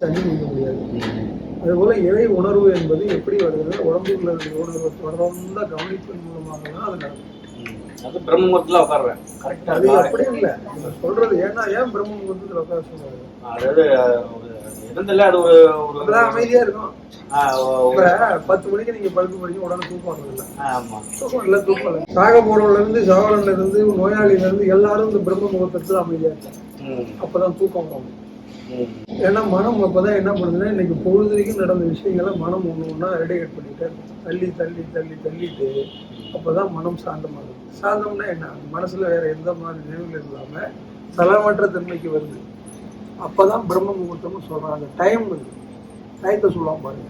தண்ணி குடிக்க முடியாது. அதுபோல இறை உணர்வு என்பது எப்படி வருதுன்னா உடம்புக்குள்ள இருக்கிற உணர்வு தொடர்ந்த கவனிப்பின் மூலமாக தான் அது நடக்கும். அது பிரம்மத்துல உட்காருவேன் கரெக்டா அது அப்படி இல்லை. நீங்க சொல்றது ஏன்னா ஏன் பிரம்ம முகூர்த்தத்தில் உட்கார சொல்றாரு அதாவது இருந்தில்ல அது ஒரு ஒரு அமைதியா இருக்கும். பத்து மணிக்கு நீங்க படுக்க படிக்க உடனே தூக்கம் இல்லை. ஆமா. தூக்கம் இல்லை தூக்கம் இல்லை. சாக இருந்து சகோதரன்ல இருந்து நோயாளியில இருந்து எல்லாரும் இந்த பிரம்ம முகூர்த்தத்தில் அமைதியா இருக்காங்க. ம், அப்பதான் தூக்கம் வரும். ஏன்னா மனம் அப்பதான் என்ன பண்ணுதுன்னா இன்னைக்கு பொழுதுரைக்கும் நடந்த விஷயங்களை மனம் ஒண்ணு ஒண்ணா ரெடிகேட் பண்ணிட்டே தள்ளி தள்ளி தள்ளி தள்ளிட்டு அப்பதான் மனம் சாந்தமாகுது. சாந்தம்னா என்ன? மனசுல வேற எந்த மாதிரி நினைவுகள் இல்லாம சலமற்ற தன்மைக்கு வருது. அப்பதான் பிரம்ம முகூர்த்தம்னு சொல்றாங்க. டைம் வருது டயத்தை சொல்லுவாங்க பாருங்க.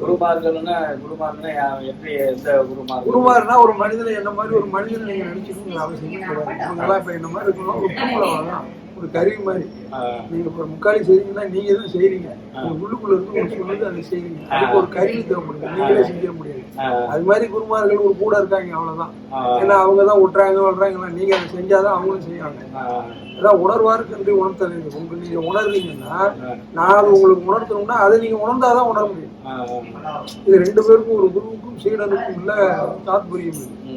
குருமார்கள்னா யா- எப்படி எந்த குருமார்னா ஒரு மனிதனை என்ன மாதிரி ஒரு மனிதனை நீங்க நினைச்சுக்கணும் அவசியம் இப்ப என்ன மாதிரி இருக்கணும்? ஒரு தான் ஒரு கருவி மாதிரி. நீங்க இப்ப முக்காலி செய்றீங்கன்னா நீங்க தான் செய்றீங்க. உள்ளுக்குள்ள இருந்து உங்களுக்கு சொல்லுது அதை செய்றீங்க. அதுக்கு ஒரு கருவி தேவைப்படுது நீங்களே செஞ்சிட முடியாது. அது மாதிரி குருமார்கள் ஒரு கூட இருக்காங்க அவ்வளவுதான். ஏன்னா அவங்க தான் விட்டுறாங்க விடுறாங்க நீங்க அதை செஞ்சாதான் அவங்களும் செய்வாங்க. அதான் உணர்வாருக்கு என்று உணர்த்தறீங்க உங்க நீங்க உணர்றீங்கன்னா நான் அதை உங்களுக்கு உணர்த்தணும்னா அதை நீங்க உணர்ந்தாதான் உணர முடியும். இது ரெண்டு பேருக்கும் ஒரு குருவுக்கும் சீடனுக்கும் உள்ள தாத்பரியம் இது.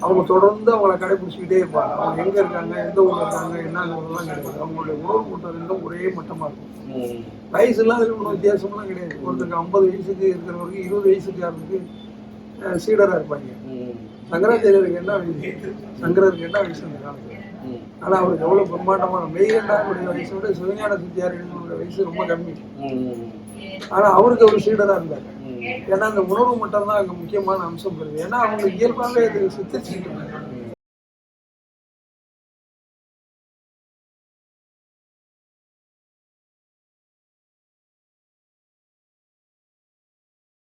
அவங்க தொடர்ந்து அவங்கள கடைபிடிச்சிக்கிட்டே இருப்பாங்க. அவங்க எங்க இருக்காங்க எந்த ஊர்ல இருக்காங்க என்னங்கிறதெல்லாம் கிடையாது. அவங்களுடைய உணவு கூட்டம் ஒரே மட்டமா இருக்கும். ம், வயசுலாம் அதுல ஒன்றும் வித்தியாசம்லாம் கிடையாது. ஒருத்தருக்கு ஐம்பது வயசுக்கு இருக்கிறவருக்கு இருபது வயசுக்கு யாருக்கு அஹ், சீடரா இருப்பாங்க. சங்கராச்சாரியருக்கு என்ன வயசு? சங்கரருக்கு என்ன வயசு அந்த காலத்துல? ஆனா அவருக்கு எவ்வளவு பிரம்மாண்டமான மெய்கண்டாருடைய வயசை விட சிவஞான சித்தியார் வயசு ரொம்ப கம்மி. ஆனா அவருக்கு ஒரு சீடரா இருந்தாங்க ஏன்னா அந்த உணர்வு மட்டும்தான் அங்கே அங்க முக்கியமான அம்சம் வருது. ஏன்னா அவங்க இயல்பாகவே அது சித்திச்சுக்கிட்டு